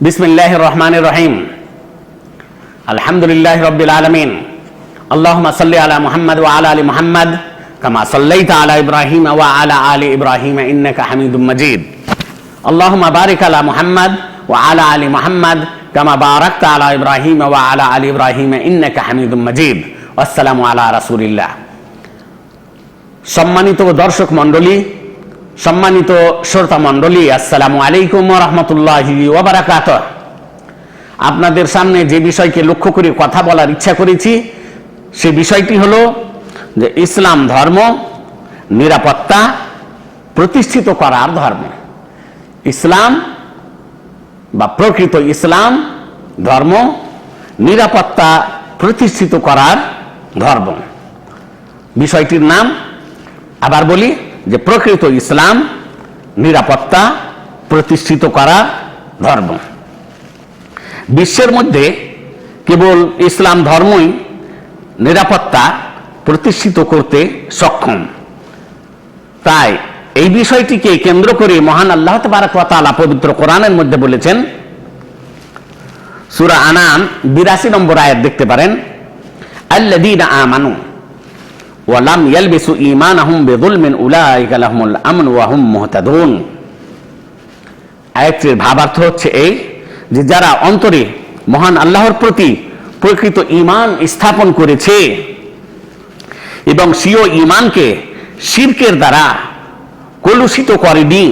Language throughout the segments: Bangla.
বিসমিল্লাহ রহমান রহিম আলহামদুলিল্লাহ রবিল আলমিন। আল্লাহমা সাল্লি আলা মোহাম্মদ ও আলা আলী মোহাম্মদ, কামা সাল্লাইতা আলা ইব্রাহিম ও আলা আলী ইব্রাহিম ইন্নাকা হামিদুম মজিদ। আল্লাহমা বারিক আলা মোহাম্মদ ও আলা আলী মোহাম্মদ, কামা বারাকতা আলা ইব্রাহিম ও আলা আলী ইব্রাহিম ইন্নাকা হামিদুম মজিদ। আসসালামু আলা রাসূলিল্লাহ। সম্মানিত দর্শক মণ্ডলী সম্মানিত শ্রোতা মণ্ডলী, আসসালামু আলাইকুম রহমতুল্লাহি ওবরাকাত আপনাদের সামনে যে বিষয়কে লক্ষ্য করে কথা বলার ইচ্ছা করেছি, সে বিষয়টি হল যে ইসলাম ধর্ম নিরাপত্তা প্রতিষ্ঠিত করার ধর্ম। ইসলাম বা প্রকৃত ইসলাম ধর্ম নিরাপত্তা প্রতিষ্ঠিত করার ধর্ম। বিষয়টির নাম আবার বলি যে প্রকৃত ইসলাম, নিরাপত্তা, প্রতিষ্ঠিত করা ধর্ম। বিশ্বের মধ্যে কেবল ইসলাম ধর্মই নিরাপত্তা প্রতিষ্ঠিত করতে সক্ষম। তাই এই বিষয়টিকে কেন্দ্র করে মহান আল্লাহ তালা পবিত্র কোরআনের মধ্যে বলেছেন, সুরা আনাম বিরাশি নম্বর আয়াত দেখতে পারেন আল্লাদিন আমানু ওয়ালাম ইয়ালবিসু ঈমানাহুম বিযুলমিন উলাইকা লাহুমুল আমন ওয়া হুম মুহতাদুন। আয়াতটির ভাবার্থ হচ্ছে এই যে যারা অন্তরে মহান আল্লাহর প্রতি প্রকৃত ঈমান স্থাপন করেছে এবং সিও ঈমানকে শিরকের দ্বারা কলুষিত করেনি,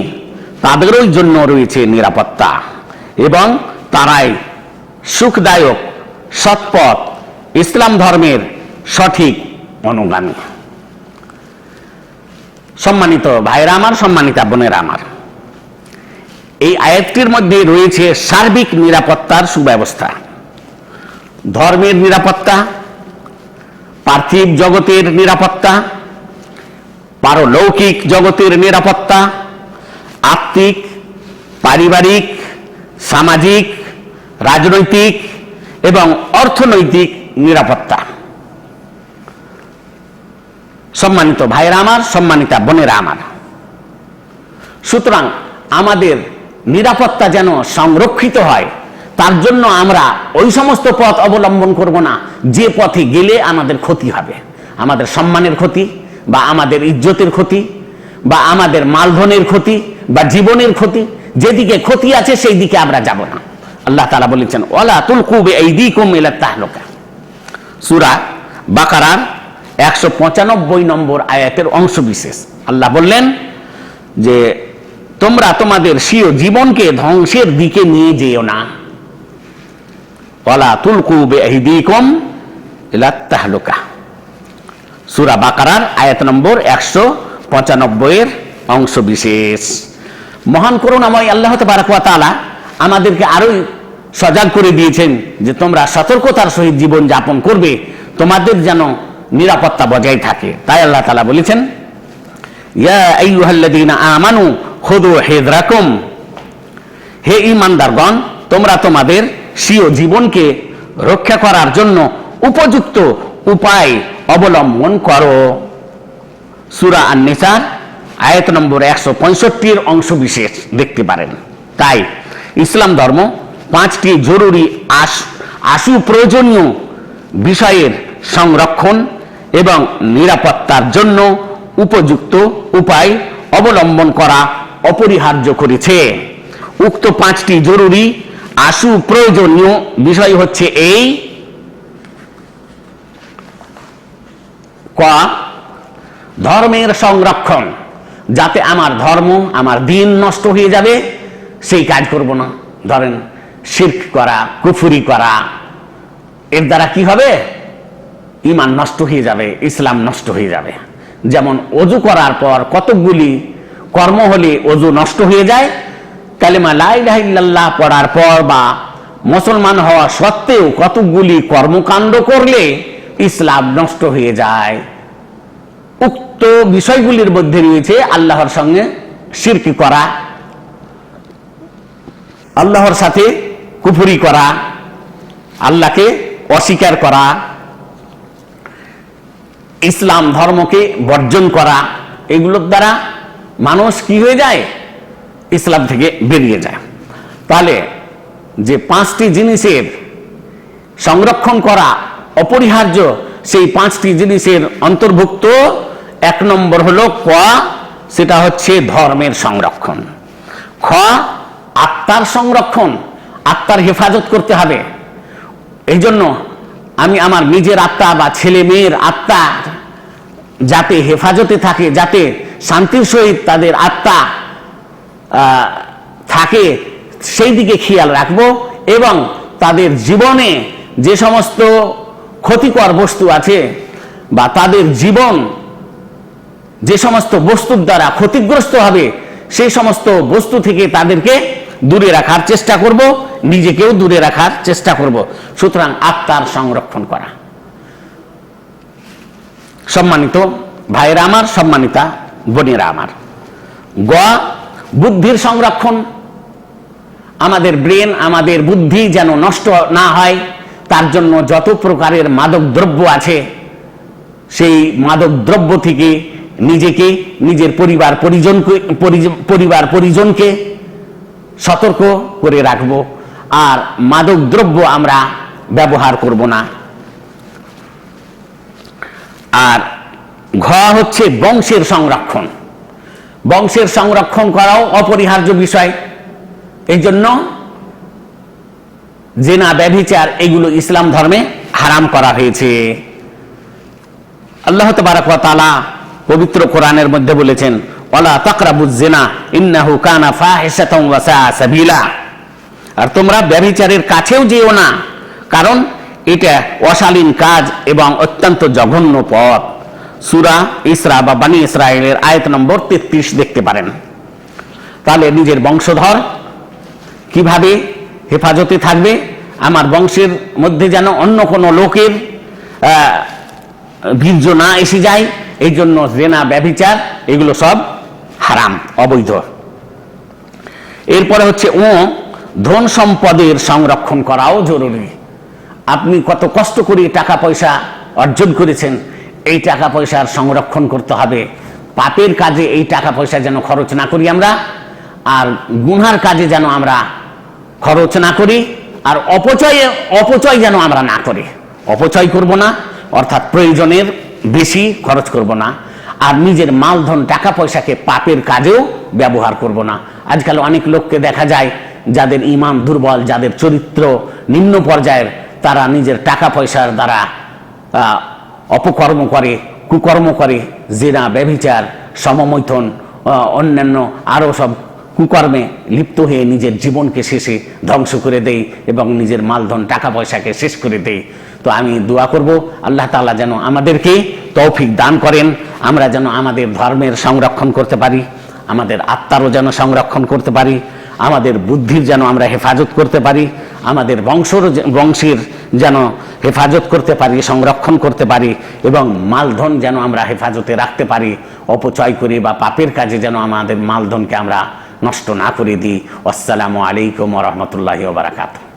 তাদেরই জন্য রয়েছে নিরাপত্তা এবং তারাই সুখদায়ক, সৎপথ, ইসলাম ধর্মের সঠিক অনুগামী সম্মানিত ভাইরা আমার, সম্মানিতা বোনেরা আমার, এই আয়াতটির মধ্যে রয়েছে সার্বিক নিরাপত্তার সুব্যবস্থা, ধর্মের নিরাপত্তা, পার্থিব জগতের নিরাপত্তা, পারলৌকিক জগতের নিরাপত্তা, আত্মিক, পারিবারিক, সামাজিক, রাজনৈতিক এবং অর্থনৈতিক নিরাপত্তা। সম্মানিত ভাইরা আমার, সম্মানিতা বোনেরা আমার। সুতরাং আমাদের নিরাপত্তা যেন সংরক্ষিত হয়, তার জন্য আমরা ওই সমস্ত পথ অবলম্বন করব না, যে পথে গেলে আমাদের ক্ষতি হবে। আমাদের সম্মানের ক্ষতি বা আমাদের ইজ্জতের ক্ষতি বা আমাদের মালধনের ক্ষতি বা জীবনের ক্ষতি, যেদিকে ক্ষতি আছে সেই দিকে আমরা যাব না। আল্লাহ তালা বলেছেন ওলা তুলকুবে এই দিকুম তাহলোকা। সুরা বাকারার একশো পঁচানব্বই নম্বর আয়াতের অংশ বিশেষ আল্লাহ বললেন যে, তোমরা তোমাদের স্বীয় জীবনকে ধ্বংসের দিকে নিয়ে যেও না। ওলা তুলকু বেহিদিকম তাহলুকা। সুরা বাকারার আয়াত নম্বর একশো পঁচানব্বইয়ের অংশ বিশেষ মহান করুণাময় আল্লাহ তালা আমাদেরকে আরোই সজাগ করে দিয়েছেন যে, তোমরা সতর্কতার সহিত জীবন যাপন করবে। তোমাদের যেন নিরাপত্তা বজায় থাকে। তাই আল্লাহ তালা বলেছেন, ইয়া আমানু খুদু হিযরাকুম। হে ঈমানদারগণ, তোমরা তোমাদের স্বীয় জীবনকে রক্ষা করার জন্য উপযুক্ত উপায় অবলম্বন করো। সূরা আন-নিসার, আয়াত নম্বর একশো পঁয়ষট্টির অংশ বিশেষ দেখতে পারেন। তাই ইসলাম ধর্ম পাঁচটি জরুরি আশ আশু প্রয়োজনীয় বিষয়ের সংরক্ষণ এবং নিরাপত্তার জন্য উপযুক্ত উপায় অবলম্বন করা অপরিহার্য করেছে। উক্ত পাঁচটি জরুরি, আশু প্রয়োজনীয় বিষয় হচ্ছে এই। ক, ধর্মের সংরক্ষণ। যাতে আমার ধর্ম, আমার দিন নষ্ট হয়ে যাবে, সেই কাজ করব না। ধরেন, শির্ক করা, কুফুরি করা, এর দ্বারা কি হবে? ইমান নষ্ট হয়ে যাবে, ইসলাম নষ্ট হয়ে যাবে। যেমন অজু করার পর কতকগুলি কর্ম হলে অজু নষ্ট হয়ে যায়, কালেমা লাইল্লাহ পড়ার পর বা মুসলমান হওয়া সত্ত্বেও কতকগুলি কর্মকাণ্ড করলে ইসলাম নষ্ট হয়ে যায়। উক্ত বিষয়গুলির মধ্যে রয়েছে আল্লাহর সঙ্গে সিরকি করা, আল্লাহর সাথে কুফুরি করা, আল্লাহকে অস্বীকার করা ইসলাম ধর্মকে বর্জন করা, এগুলোর দ্বারা মানুষ কি হয়ে যায়? ইসলাম থেকে বেরিয়ে যায়। তাহলে যে পাঁচটি জিনিসের সংরক্ষণ করা অপরিহার্য, সেই পাঁচটি জিনিসের অন্তর্ভুক্ত এক নম্বর হলো ক, সেটা হচ্ছে ধর্মের সংরক্ষণ। খ, আত্মার সংরক্ষণ, আত্মার হেফাজত করতে হবে। এই জন্য আমি আমার নিজের আত্মা বা ছেলে মেয়ের আত্মা যাতে হেফাজতে থাকে, যাতে শান্তির সহিত তাদের আত্মা থাকে, সেই দিকে খেয়াল রাখব এবং তাদের জীবনে যে সমস্ত ক্ষতিকর বস্তু আছে বা তাদের জীবন যে সমস্ত বস্তুর দ্বারা ক্ষতিগ্রস্ত হবে, সেই সমস্ত বস্তু থেকে তাদেরকে দূরে রাখার চেষ্টা করব, নিজেকেও দূরে রাখার চেষ্টা করব। সুতরাং আত্মার সংরক্ষণ করা। সম্মানিত ভাইয়েরা আমার, সম্মানিতা বোনেরা আমার। গ, বুদ্ধির সংরক্ষণ। আমাদের ব্রেন, আমাদের বুদ্ধি যেন নষ্ট না হয়, তার জন্য যত প্রকারের মাদক দ্রব্য আছে, সেই মাদক দ্রব্য থেকে নিজেকে, নিজের পরিবার পরিজনকে, পরিজ- পরিবার পরিজনকে সতর্ক করে রাখব আর মাদক দ্রব্য আমরা ব্যবহার করব না। আর ঘ হচ্ছে বংশের সংরক্ষণ। বংশের সংরক্ষণ করাও অপরিহার্য বিষয়। এই জন্য জেনা, ব্যভিচার এগুলো ইসলাম ধর্মে হারাম করা হয়েছে। আল্লাহ ওয়া পবিত্র কোরআনের মধ্যে বলেছেন ওয়ালা তাকরাবুজ জিনা ইন্নাহু কানা ফাহিশাতাও ওয়া সাআ সাবিলা। আর তোমরা ব্যভিচারের কাছেও যেও না, কারণ এটা অশালীন কাজ এবং অত্যন্ত জঘন্য পথ। সুরা ইসরা বা বানি ইসরায়েলের আয়াত নম্বর 33 দেখতে পারেন। তাহলে নিজের বংশধর কীভাবে হেফাজতে থাকবে? আমার বংশের মধ্যে যেন অন্য কোনো লোকের বীর্য না এসে যায় এই জন্য জেনা, ব্যভিচার, এগুলো সব হারাম, অবৈধ। এরপরে হচ্ছে ও, ধন সম্পদের সংরক্ষণ করাও জরুরি। আপনি কত কষ্ট করে টাকা পয়সা অর্জন করেছেন, এই টাকা পয়সার সংরক্ষণ করতে হবে। পাপের কাজে এই টাকা পয়সা যেন খরচ না করি আমরা, আর গুনহার কাজে যেন আমরা খরচ না করি, আর অপচয়ে, অপচয় যেন আমরা না করি। অপচয় করব না, অর্থাৎ প্রয়োজনের বেশি খরচ করব না। আর নিজের মালধন টাকা পয়সাকে পাপের কাজেও ব্যবহার করব না। আজকাল অনেক লোককে দেখা যায়, যাদের ইমান দুর্বল, যাদের চরিত্র নিম্ন পর্যায়ের, তারা নিজের টাকা পয়সার দ্বারা অপকর্ম করে, কুকর্ম করে, জেনা, ব্যভিচার, সমমৈথন অন্যান্য আরও সব কুকর্মে লিপ্ত হয়ে নিজের জীবনকে শেষে ধ্বংস করে দেই এবং নিজের মালধন, টাকা পয়সাকে শেষ করে দেই। তো আমি দোয়া করব, আল্লাহ তালা যেন আমাদেরকে তৌফিক দান করেন, আমরা যেন আমাদের ধর্মের সংরক্ষণ করতে পারি, আমাদের আত্মারও যেন সংরক্ষণ করতে পারি, আমাদের বুদ্ধির যেন আমরা হেফাজত করতে পারি, আমাদের বংশর বংশের যেন হেফাজত করতে পারি, সংরক্ষণ করতে পারি এবং মালধন যেন আমরা হেফাজতে রাখতে পারি, অপচয় করে বা পাপের কাজে যেন আমাদের মালধনকে আমরা নষ্ট না করে দিই। আসসালামু আলাইকুম রহমতুল্লাহ বারাকাতুহ।